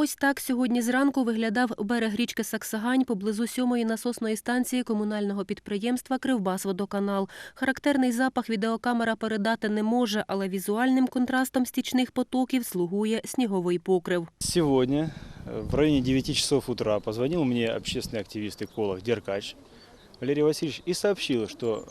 Ось так сьогодні зранку виглядав берег річки Саксагань поблизу сьомої насосної станції комунального підприємства Кривбасводоканал. Характерний запах відеокамера передати не може, але візуальним контрастом стічних потоків слугує сніговий покрив. Сегодня э, в районе 9 часов утра позвонил мне общественный активист-эколог Деркач Валерий Васильевич и сообщил, что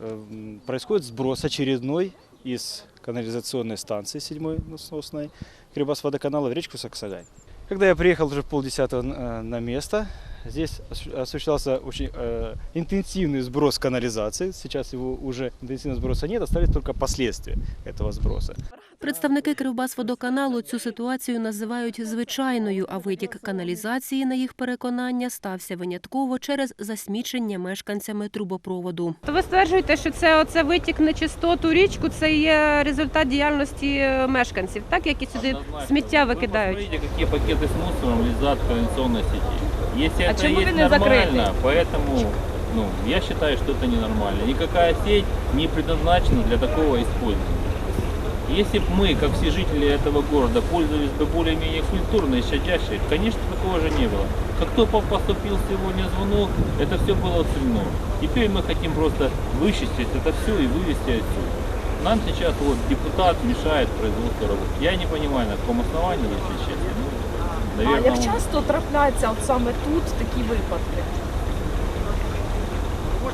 э, э, происходит сброс очередной из канализационной станции 7 насосной Крибас водоканала в речку Саксагань. Когда я приехал уже полдесятого э, на место, здесь осу- осуществлялся очень э, интенсивный сброс канализации. Сейчас его уже интенсивного сброса нет, остались только последствия этого сброса. Представники Кривбасводоканалу цю ситуацію називають звичайною, а витік каналізації, на їх переконання, стався винятково через засмічення мешканцями трубопроводу. То ви стверджуєте, що це оце витік нечистот у річку, це є результат діяльності е, мешканців, так які сюди Однозначно. сміття Вы викидають. посмотрите, какие пакеты с мусором лежат в канализационной сети. Если А это чему есть нормально, поэтому ну, я считаю, что это ненормально. Никакая сеть не предназначена для такого использования. Если бы мы, как все жители этого города, пользовались бы более-менее культурно и щадяще, конечно, такого же не было. Как только поступил сегодня звонок, это все было отсылено. Теперь мы хотим просто вычистить это все и вывести отсюда. Нам сейчас вот депутат мешает производству работы. Я не понимаю, на каком основании, если честно. А як часто трапляються от саме тут такі випадки?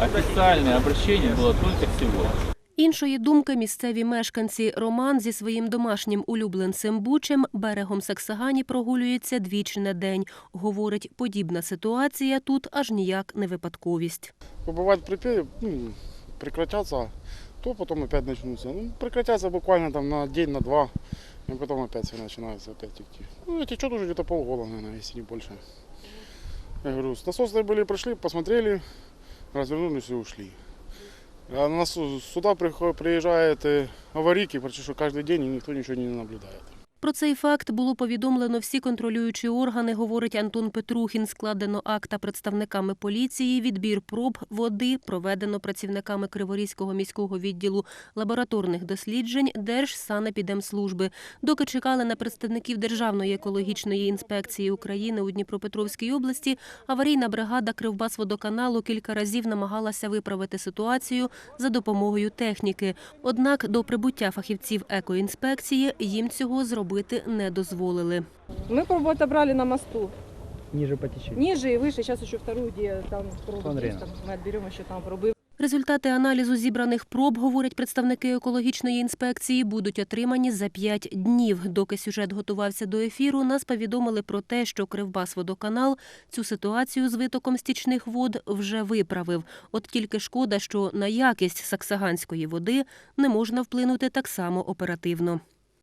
официальное обращение было только сегодня. Іншої думки місцеві мешканці Роман зі своїм домашнім улюбленцем Бучем берегом Саксагані прогулюється двічі на день. Говорить, подібна ситуація тут аж ніяк не випадковість. Бывает припе- ну, прекратятся, то потом опять начнутся. Ну, прекратятся буквально там на день, на два, и потом опять все начинается опять текти. Ну, течет уже где-то полгода, наверное, если не больше. Я говорю, с насосные были, пришли, посмотрели, развернулись и ушли. А на нас сюда прихо- приезжают э, аварийки, почти что каждый день, и никто ничего не наблюдает. Про цей факт було повідомлено всі контролюючі органи, говорить Антон Петрухін. Складено акта представниками поліції. Відбір проб води проведено працівниками Криворізького міського відділу лабораторних досліджень Держсанепідемслужби. Доки чекали на представників Державної екологічної інспекції України у Дніпропетровській області, аварійна бригада Кривбасводоканалу кілька разів намагалася виправити ситуацію за допомогою техніки. Однак до прибуття фахівців екоінспекції їм цього зробити не дозволили. Ми пробу отобрали на мосту. Ниже по течению. Ниже і вище, зараз ще вторую, де там пробу ми відберемо, що там проби. Результати аналізу зібраних проб, говорять представники екологічної інспекції, будуть отримані за п'ять днів. Доки сюжет готувався до ефіру, нас повідомили про те, що Кривбасводоканал цю ситуацію з витоком стічних вод вже виправив. От тільки шкода, що на якість саксаганської води не можна вплинути так само оперативно.